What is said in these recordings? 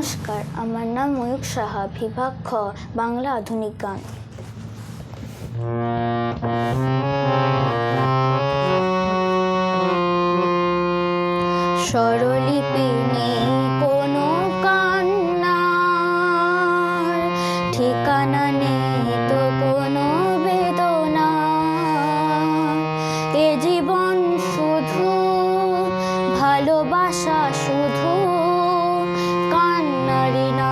নমস্কার, আমার নাম ময়ূক সাহা, বিভাগ খ, বাংলা আধুনিক গান। স্বরলিপি নেই কোনো কান্নার, ঠিকানা নেই তো কোনো বেদনা এ জীবন শুধু ভালোবাসা, শুধু harina.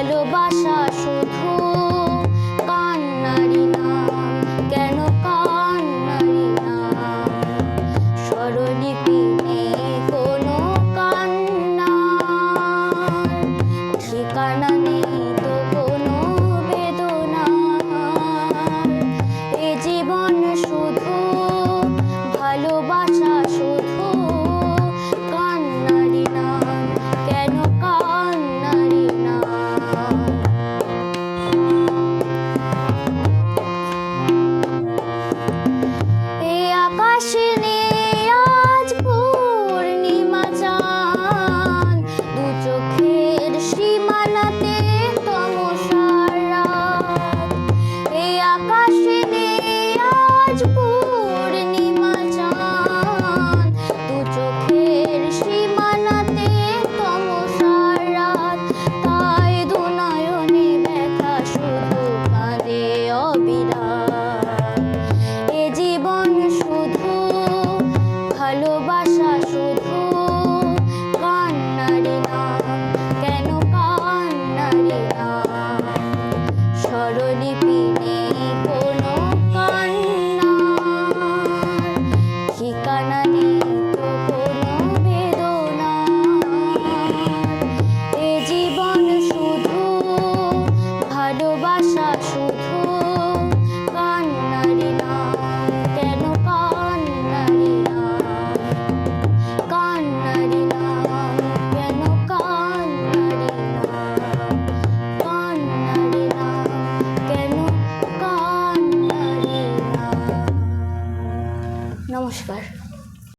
ভালোবাসা শুধু কান্নারি নাম। কেন কান্নারি নাম? স্বরলিপি নেই কোনো কান্না। ঠিকানা নেই তো কোনো বেদনা। এ জীবন শুধু ভালোবাসা শুধু